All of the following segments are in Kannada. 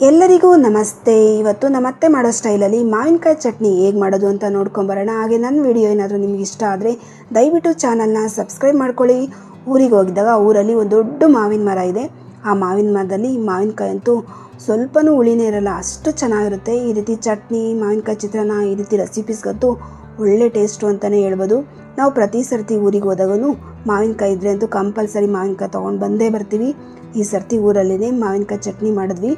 ಎಲ್ಲರಿಗೂ ನಮಸ್ತೆ. ಇವತ್ತು ನಮ್ಮ ಅತ್ತೆ ಮಾಡೋ ಸ್ಟೈಲಲ್ಲಿ ಮಾವಿನಕಾಯಿ ಚಟ್ನಿ ಹೇಗೆ ಮಾಡೋದು ಅಂತ ನೋಡ್ಕೊಂಬರೋಣ ಹಾಗೆ ನನ್ನ ವಿಡಿಯೋ ಏನಾದರೂ ನಿಮ್ಗೆ ಇಷ್ಟ ಆದರೆ ದಯವಿಟ್ಟು ಚಾನಲ್ನ ಸಬ್ಸ್ಕ್ರೈಬ್ ಮಾಡ್ಕೊಳ್ಳಿ. ಊರಿಗೆ ಹೋಗಿದ್ದಾಗ ಊರಲ್ಲಿ ಒಂದು ದೊಡ್ಡ ಮಾವಿನ ಮರ ಇದೆ. ಆ ಮಾವಿನ ಮರದಲ್ಲಿ ಮಾವಿನಕಾಯಿ ಅಂತೂ ಸ್ವಲ್ಪನೂ ಉಳಿನೇ ಇರಲ್ಲ, ಅಷ್ಟು ಚೆನ್ನಾಗಿರುತ್ತೆ. ಈ ರೀತಿ ಚಟ್ನಿ, ಮಾವಿನಕಾಯಿ ಚಿತ್ರಾನ್ನ, ಈ ರೀತಿ ರೆಸಿಪೀಸ್ಗಂತೂ ಒಳ್ಳೆ ಟೇಸ್ಟು ಅಂತಲೇ ಹೇಳ್ಬೋದು. ನಾವು ಪ್ರತಿ ಸರ್ತಿ ಊರಿಗೆ ಹೋದಾಗೂ ಮಾವಿನಕಾಯಿ ಇದ್ದರೆ ಅಂತೂ ಕಂಪಲ್ಸರಿ ಮಾವಿನಕಾಯಿ ತೊಗೊಂಡು ಬಂದೇ ಬರ್ತೀವಿ. ಈ ಸರ್ತಿ ಊರಲ್ಲೇ ಮಾವಿನಕಾಯಿ ಚಟ್ನಿ ಮಾಡಿದ್ವಿ.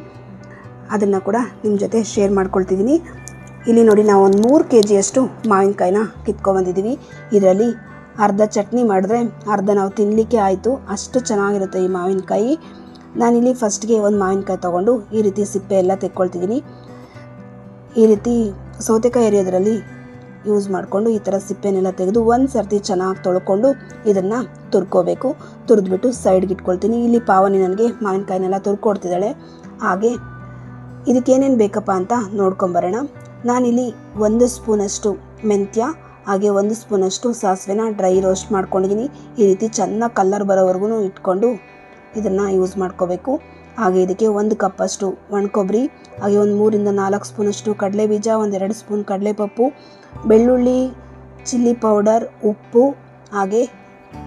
ಅದನ್ನು ಕೂಡ ನಿಮ್ಮ ಜೊತೆ ಶೇರ್ ಮಾಡ್ಕೊಳ್ತಿದ್ದೀನಿ ಇಲ್ಲಿ ನೋಡಿ ನಾವು ಒಂದು ಮೂರು ಕೆ ಜಿಯಷ್ಟು ಮಾವಿನಕಾಯಿನ ಕಿತ್ಕೊಬಂದಿದ್ದೀವಿ ಇದರಲ್ಲಿ ಅರ್ಧ ಚಟ್ನಿ ಮಾಡಿದ್ರೆ ಅರ್ಧ ನಾವು ತಿನ್ನಲಿಕ್ಕೆ ಆಯಿತು. ಅಷ್ಟು ಚೆನ್ನಾಗಿರುತ್ತೆ ಈ ಮಾವಿನಕಾಯಿ. ನಾನಿಲ್ಲಿ ಫಸ್ಟ್ಗೆ ಒಂದು ಮಾವಿನಕಾಯಿ ತೊಗೊಂಡು ಈ ರೀತಿ ಸಿಪ್ಪೆ ಎಲ್ಲ ತೆಕ್ಕೊಳ್ತಿದ್ದೀನಿ ಈ ರೀತಿ ಸೌತೆಕಾಯಿ ಎರಿಯೋದ್ರಲ್ಲಿ ಯೂಸ್ ಮಾಡಿಕೊಂಡು ಈ ಥರ ಸಿಪ್ಪೆನೆಲ್ಲ ತೆಗೆದು ಒಂದು ಸರ್ತಿ ಚೆನ್ನಾಗಿ ತೊಳ್ಕೊಂಡು ಇದನ್ನು ತುರ್ಕೋಬೇಕು. ತುರಿದ್ಬಿಟ್ಟು ಸೈಡ್ಗೆ ಇಟ್ಕೊಳ್ತೀನಿ. ಇಲ್ಲಿ ಪಾವನಿ ನನಗೆ ಮಾವಿನಕಾಯಿನೆಲ್ಲ ತುರ್ಕೊಡ್ತಿದ್ದಾಳೆ. ಹಾಗೆ ಇದಕ್ಕೇನೇನು ಬೇಕಪ್ಪ ಅಂತ ನೋಡ್ಕೊಂಬರೋಣ. ನಾನಿಲ್ಲಿ ಒಂದು ಸ್ಪೂನಷ್ಟು ಮೆಂತ್ಯ, ಹಾಗೆ ಒಂದು ಸ್ಪೂನಷ್ಟು ಸಾಸಿವೆನ ಡ್ರೈ ರೋಸ್ಟ್ ಮಾಡ್ಕೊಂಡಿದ್ದೀನಿ ಈ ರೀತಿ ಚೆನ್ನಾಗಿ ಕಲ್ಲರ್ ಬರೋವರೆಗೂ ಇಟ್ಕೊಂಡು ಇದನ್ನು ಯೂಸ್ ಮಾಡ್ಕೋಬೇಕು. ಹಾಗೆ ಇದಕ್ಕೆ ಒಂದು ಕಪ್ಪಷ್ಟು ಒಣಕೊಬ್ಬರಿ ಹಾಗೆ ಒಂದು ಮೂರಿಂದ ನಾಲ್ಕು ಸ್ಪೂನಷ್ಟು ಕಡಲೆ ಬೀಜ ಒಂದೆರಡು ಸ್ಪೂನ್ ಕಡಲೆಪಪ್ಪು, ಬೆಳ್ಳುಳ್ಳಿ, ಚಿಲ್ಲಿ ಪೌಡರ್, ಉಪ್ಪು, ಹಾಗೆ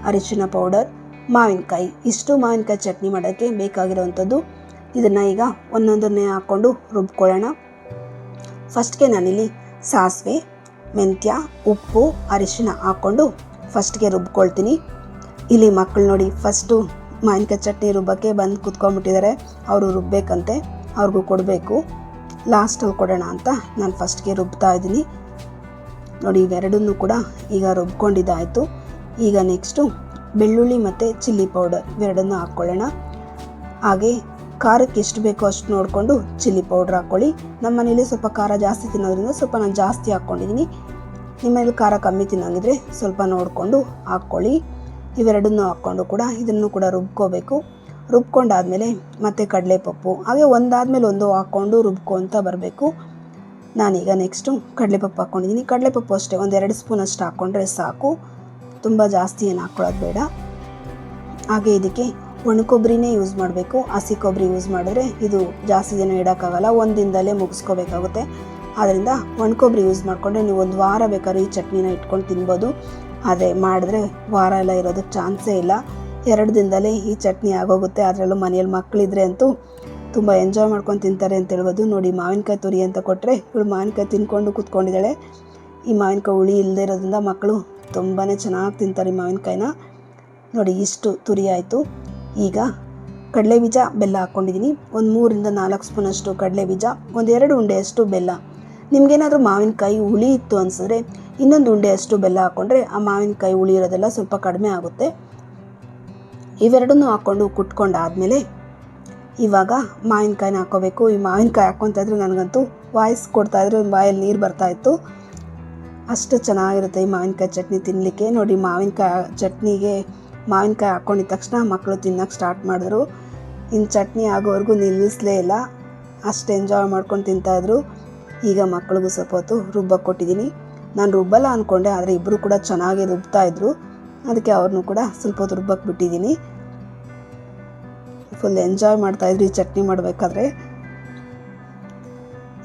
ಅರಿಶಿನ ಪೌಡರ್, ಮಾವಿನಕಾಯಿ. ಇಷ್ಟು ಮಾವಿನಕಾಯಿ ಚಟ್ನಿ ಮಾಡೋಕ್ಕೆ ಬೇಕಾಗಿರೋವಂಥದ್ದು ಇದನ್ನು ಈಗ ಒಂದೊಂದನ್ನೇ ಹಾಕ್ಕೊಂಡು ರುಬ್ಕೊಳ್ಳೋಣ. ಫಸ್ಟ್ಗೆ ನಾನಿಲ್ಲಿ ಸಾಸಿವೆ, ಮೆಂತ್ಯ, ಉಪ್ಪು ಅರಿಶಿನ ಹಾಕ್ಕೊಂಡು ಫಸ್ಟ್ಗೆ ರುಬ್ಕೊಳ್ತೀನಿ. ಇಲ್ಲಿ ಮಕ್ಕಳು ನೋಡಿ ಫಸ್ಟು ಮಾವಿನಕಾಯಿ ಚಟ್ನಿ ರುಬ್ಬಕ್ಕೆ ಬಂದು ಕುತ್ಕೊಂಡ್ಬಿಟ್ಟಿದ್ದಾರೆ. ಅವರು ರುಬ್ಬೇಕಂತೆ, ಅವ್ರಿಗೂ ಕೊಡಬೇಕು. ಲಾಸ್ಟಲ್ಲಿ ಕೊಡೋಣ ಅಂತ ನಾನು ಫಸ್ಟ್ಗೆ ರುಬ್ತಾ ಇದ್ದೀನಿ. ನೋಡಿ ಇವೆರಡನ್ನೂ ಕೂಡ ಈಗ ರುಬ್ಕೊಂಡಿದ್ದಾಯಿತು. ಈಗ ನೆಕ್ಸ್ಟು ಬೆಳ್ಳುಳ್ಳಿ ಮತ್ತು ಚಿಲ್ಲಿ ಪೌಡರ್ ಇವೆರಡನ್ನು ಹಾಕ್ಕೊಳ್ಳೋಣ. ಹಾಗೆ ಖಾರಕ್ಕೆ ಎಷ್ಟು ಬೇಕೋ ಅಷ್ಟು ನೋಡಿಕೊಂಡು ಚಿಲ್ಲಿ ಪೌಡ್ರ್ ಹಾಕ್ಕೊಳ್ಳಿ. ನಮ್ಮ ಮನೇಲಿ ಸ್ವಲ್ಪ ಖಾರ ಜಾಸ್ತಿ ತಿನ್ನೋದ್ರಿಂದ ಸ್ವಲ್ಪ ನಾನು ಜಾಸ್ತಿ ಹಾಕ್ಕೊಂಡಿದ್ದೀನಿ. ನಿಮ್ಮ ಮನೇಲಿ ಖಾರ ಕಮ್ಮಿ ತಿನ್ನೋಂಗಿದ್ರೆ ಸ್ವಲ್ಪ ನೋಡಿಕೊಂಡು ಹಾಕ್ಕೊಳ್ಳಿ. ಇವೆರಡನ್ನೂ ಹಾಕ್ಕೊಂಡು ಕೂಡ ಇದನ್ನು ಕೂಡ ರುಬ್ಕೋಬೇಕು. ರುಬ್ಕೊಂಡಾದಮೇಲೆ ಮತ್ತೆ ಕಡಲೆಪಪ್ಪು, ಹಾಗೆ ಒಂದಾದ್ಮೇಲೆ ಒಂದು ಹಾಕ್ಕೊಂಡು ರುಬ್ಕೊತ ಬರಬೇಕು. ನಾನೀಗ ನೆಕ್ಸ್ಟು ಕಡಲೆಪಪ್ಪು ಹಾಕ್ಕೊಂಡಿದ್ದೀನಿ. ಕಡಲೆಪಪ್ಪು ಅಷ್ಟೇ, ಒಂದು ಎರಡು ಸ್ಪೂನ್ ಅಷ್ಟು ಹಾಕ್ಕೊಂಡ್ರೆ ಸಾಕು. ತುಂಬ ಜಾಸ್ತಿ ಏನು ಹಾಕ್ಕೊಳ್ಳೋದು ಬೇಡ. ಹಾಗೆ ಇದಕ್ಕೆ ಒಣ ಕೊಬ್ಬರಿನೇ ಯೂಸ್ ಮಾಡಬೇಕು. ಹಸಿ ಕೊಬ್ಬರಿ ಯೂಸ್ ಮಾಡಿದ್ರೆ ಇದು ಜಾಸ್ತಿ ದಿನ ಇಡೋಕ್ಕಾಗಲ್ಲ. ಒಂದು ದಿನದಲ್ಲೇ ಮುಗಿಸ್ಕೋಬೇಕಾಗುತ್ತೆ. ಆದ್ದರಿಂದ ಒಣ ಕೊಬ್ಬರಿ ಯೂಸ್ ಮಾಡಿಕೊಂಡ್ರೆ ನೀವು ಒಂದು ವಾರ ಬೇಕಾದ್ರೆ ಈ ಚಟ್ನಿನ ಇಟ್ಕೊಂಡು ತಿನ್ಬೋದು. ಆದರೆ ಮಾಡಿದ್ರೆ ವಾರ ಎಲ್ಲ ಇರೋದಕ್ಕೆ ಚಾನ್ಸೇ ಇಲ್ಲ. ಎರಡು ದಿನದಲ್ಲೇ ಈ ಚಟ್ನಿ ಆಗೋಗುತ್ತೆ. ಅದರಲ್ಲೂ ಮನೆಯಲ್ಲಿ ಮಕ್ಕಳಿದ್ರೆ ಅಂತೂ ತುಂಬ ಎಂಜಾಯ್ ಮಾಡ್ಕೊಂಡು ತಿಂತಾರೆ ಅಂತ ಹೇಳ್ಬೋದು. ನೋಡಿ, ಮಾವಿನಕಾಯಿ ತುರಿ ಅಂತ ಕೊಟ್ಟರೆ ಇವಳು ಮಾವಿನಕಾಯಿ ತಿನ್ಕೊಂಡು ಕೂತ್ಕೊಂಡಿದ್ದಾಳೆ. ಈ ಮಾವಿನಕಾಯಿ ಹುಳಿ ಇಲ್ಲದೆ ಇರೋದ್ರಿಂದ ಮಕ್ಕಳು ತುಂಬಾ ಚೆನ್ನಾಗಿ ತಿಂತಾರೆ ಈ ಮಾವಿನಕಾಯಿನ. ನೋಡಿ, ಇಷ್ಟು ತುರಿ ಆಯಿತು. ಈಗ ಕಡಲೆ ಬೀಜ ಬೆಲ್ಲ ಹಾಕ್ಕೊಂಡಿದ್ದೀನಿ. ಒಂದು ಮೂರಿಂದ ನಾಲ್ಕು ಸ್ಪೂನಷ್ಟು ಕಡಲೆ ಬೀಜ ಒಂದೆರಡು ಉಂಡೆಯಷ್ಟು ಬೆಲ್ಲ. ನಿಮಗೇನಾದರೂ ಮಾವಿನಕಾಯಿ ಹುಳಿ ಇತ್ತು ಅನಿಸಿದ್ರೆ ಇನ್ನೊಂದು ಉಂಡೆಯಷ್ಟು ಬೆಲ್ಲ ಹಾಕ್ಕೊಂಡ್ರೆ ಆ ಮಾವಿನಕಾಯಿ ಹುಳಿ ಇರೋದೆಲ್ಲ ಸ್ವಲ್ಪ ಕಡಿಮೆ ಆಗುತ್ತೆ. ಇವೆರಡನ್ನೂ ಹಾಕ್ಕೊಂಡು ಕುಟ್ಕೊಂಡಾದಮೇಲೆ ಇವಾಗ ಮಾವಿನಕಾಯಿನ ಹಾಕ್ಕೋಬೇಕು ಈ ಮಾವಿನಕಾಯಿ ಹಾಕ್ಕೊತಾ ಇದ್ರೆ ನನಗಂತೂ ವಾಯ್ಸ್ ಕೊಡ್ತಾ ಕೊಡ್ತಾಯಿದ್ರೆ ಬಾಯಲ್ಲಿ ನೀರು ಬರ್ತಾಯಿತ್ತು ಅಷ್ಟು ಚೆನ್ನಾಗಿರುತ್ತೆ ಈ ಮಾವಿನಕಾಯಿ ಚಟ್ನಿ ತಿನ್ನಲಿಕ್ಕೆ ನೋಡಿ ಮಾವಿನಕಾಯಿ ಚಟ್ನಿಗೆ ಮಾವಿನಕಾಯಿ ಹಾಕ್ಕೊಂಡಿದ್ದ ತಕ್ಷಣ ಮಕ್ಕಳು ತಿನ್ನೋಕ್ಕೆ ಸ್ಟಾರ್ಟ್ ಮಾಡಿದ್ರು. ಇನ್ನು ಚಟ್ನಿ ಆಗೋವರೆಗೂ ನಿಲ್ಲಿಸಲೇ ಇಲ್ಲ. ಅಷ್ಟು ಎಂಜಾಯ್ ಮಾಡ್ಕೊಂಡು ತಿಂತಾಯಿದ್ರು ಈಗ ಮಕ್ಕಳಿಗೂ ಸ್ವಲ್ಪ ಹೊತ್ತು ರುಬ್ಬಕ್ಕೆ ಕೊಟ್ಟಿದ್ದೀನಿ ನಾನು ರುಬ್ಬಲ್ಲ ಅಂದ್ಕೊಂಡೆ ಆದರೆ ಇಬ್ಬರು ಕೂಡ ಚೆನ್ನಾಗಿ ರುಬ್ತಾಯಿದ್ರು ಅದಕ್ಕೆ ಅವ್ರನ್ನೂ ಕೂಡ ಸ್ವಲ್ಪ ಹೊತ್ತು ರುಬ್ಬಕ್ಕೆ ಬಿಟ್ಟಿದ್ದೀನಿ ಫುಲ್ ಎಂಜಾಯ್ ಮಾಡ್ತಾಯಿದ್ರು ಈ ಚಟ್ನಿ ಮಾಡಬೇಕಾದ್ರೆ.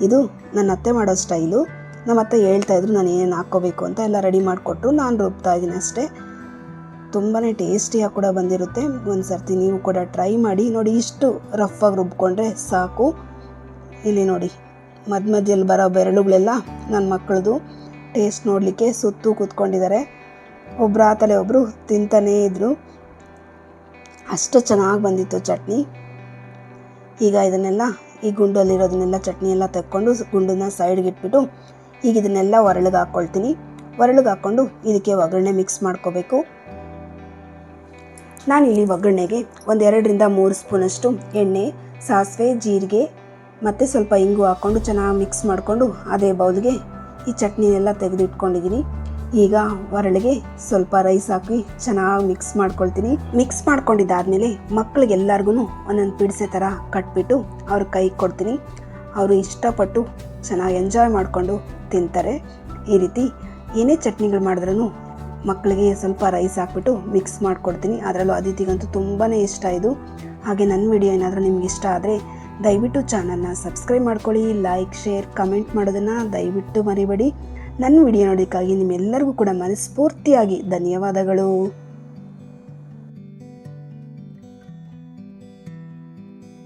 ಇದು ನನ್ನ ಅತ್ತೆ ಮಾಡೋ ಸ್ಟೈಲು. ನಮ್ಮ ಅತ್ತೆ ಹೇಳ್ತಾಯಿದ್ರು ನಾನು ಏನೇನು ಹಾಕ್ಕೋಬೇಕು ಅಂತ ಎಲ್ಲ ರೆಡಿ ಮಾಡಿಕೊಟ್ರು. ನಾನು ರುಬ್ತಾ ಇದ್ದೀನಿ ಅಷ್ಟೇ. ತುಂಬಾ ಟೇಸ್ಟಿಯಾಗಿ ಕೂಡ ಬಂದಿರುತ್ತೆ. ಒಂದು ಸರ್ತಿ ನೀವು ಕೂಡ ಟ್ರೈ ಮಾಡಿ. ನೋಡಿ, ಇಷ್ಟು ರಫಾಗಿ ರುಬ್ಕೊಂಡ್ರೆ ಸಾಕು. ಇಲ್ಲಿ ನೋಡಿ ಮಧ್ಯ ಮಧ್ಯದಲ್ಲಿ ಬರೋ ಬೆರಳುಗಳೆಲ್ಲ ನನ್ನ ಮಕ್ಕಳದು ಟೇಸ್ಟ್ ನೋಡಲಿಕ್ಕೆ ಸುತ್ತು ಕೂತ್ಕೊಂಡಿದ್ದಾರೆ ಒಬ್ಬರು ತಲೆ ಒಬ್ಬರು ತಿಂತಾನೇ ಇದ್ದರು ಅಷ್ಟು ಚೆನ್ನಾಗಿ ಬಂದಿತ್ತು ಚಟ್ನಿ. ಈಗ ಇದನ್ನೆಲ್ಲ, ಈ ಗುಂಡಲ್ಲಿರೋದನ್ನೆಲ್ಲ ಚಟ್ನಿ ಎಲ್ಲ ತಕ್ಕೊಂಡು ಗುಂಡನ್ನ ಸೈಡ್ಗೆ ಇಟ್ಬಿಟ್ಟು ಈಗ ಇದನ್ನೆಲ್ಲ ಒರಳಿಗೆ ಹಾಕ್ಕೊಳ್ತೀನಿ ಒರಳಿಗೆ ಹಾಕ್ಕೊಂಡು ಇದಕ್ಕೆ ಒಗ್ಗರಣೆ ಮಿಕ್ಸ್ ಮಾಡ್ಕೋಬೇಕು. ನಾನಿಲ್ಲಿ ಒಗ್ಗರಣೆಗೆ ಒಂದೆರಡರಿಂದ ಮೂರು ಸ್ಪೂನಷ್ಟು ಎಣ್ಣೆ, ಸಾಸಿವೆ, ಜೀರಿಗೆ ಮತ್ತು ಸ್ವಲ್ಪ ಇಂಗು ಹಾಕ್ಕೊಂಡು ಚೆನ್ನಾಗಿ ಮಿಕ್ಸ್ ಮಾಡಿಕೊಂಡು ಅದೇ ಬೌಲ್ಗೆ ಈ ಚಟ್ನಿನೆಲ್ಲ ತೆಗೆದಿಟ್ಕೊಂಡಿದ್ದೀನಿ ಈಗ ಒರಳಿಗೆ ಸ್ವಲ್ಪ ರೈಸ್ ಹಾಕಿ ಚೆನ್ನಾಗಿ ಮಿಕ್ಸ್ ಮಾಡ್ಕೊಳ್ತೀನಿ. ಮಿಕ್ಸ್ ಮಾಡ್ಕೊಂಡಿದ್ದಾದಮೇಲೆ ಮಕ್ಕಳಿಗೆಲ್ಲರಿಗೂ ಒಂದೊಂದು ಪಿಡಿಸೆ ಥರ ಕಟ್ಬಿಟ್ಟು ಅವ್ರ ಕೈಗೆ ಕೊಡ್ತೀನಿ. ಅವರು ಇಷ್ಟಪಟ್ಟು ಚೆನ್ನಾಗಿ ಎಂಜಾಯ್ ಮಾಡಿಕೊಂಡು ತಿಂತಾರೆ. ಈ ರೀತಿ ಏನೇ ಚಟ್ನಿಗಳು ಮಾಡಿದ್ರೂ ಮಕ್ಕಳಿಗೆ ಸ್ವಲ್ಪ ರೈಸ್ ಹಾಕ್ಬಿಟ್ಟು ಮಿಕ್ಸ್ ಮಾಡಿಕೊಡ್ತೀನಿ. ಅದರಲ್ಲೂ ಅದಿತಿಗಂತೂ ತುಂಬಾ ಇಷ್ಟ ಇದು. ಹಾಗೆ ನನ್ನ ವಿಡಿಯೋ ಏನಾದರೂ ನಿಮ್ಗೆ ಇಷ್ಟ ಆದರೆ ದಯವಿಟ್ಟು ಚಾನಲ್ನ ಸಬ್ಸ್ಕ್ರೈಬ್ ಮಾಡ್ಕೊಳ್ಳಿ ಲೈಕ್ ಶೇರ್ ಕಮೆಂಟ್ ಮಾಡೋದನ್ನು ದಯವಿಟ್ಟು ಮರಿಬೇಡಿ. ನನ್ನ ವಿಡಿಯೋ ನೋಡೋದಕ್ಕಾಗಿ ನಿಮ್ಮೆಲ್ಲರಿಗೂ ಕೂಡ ಮನಸ್ಫೂರ್ತಿಯಾಗಿ ಧನ್ಯವಾದಗಳು.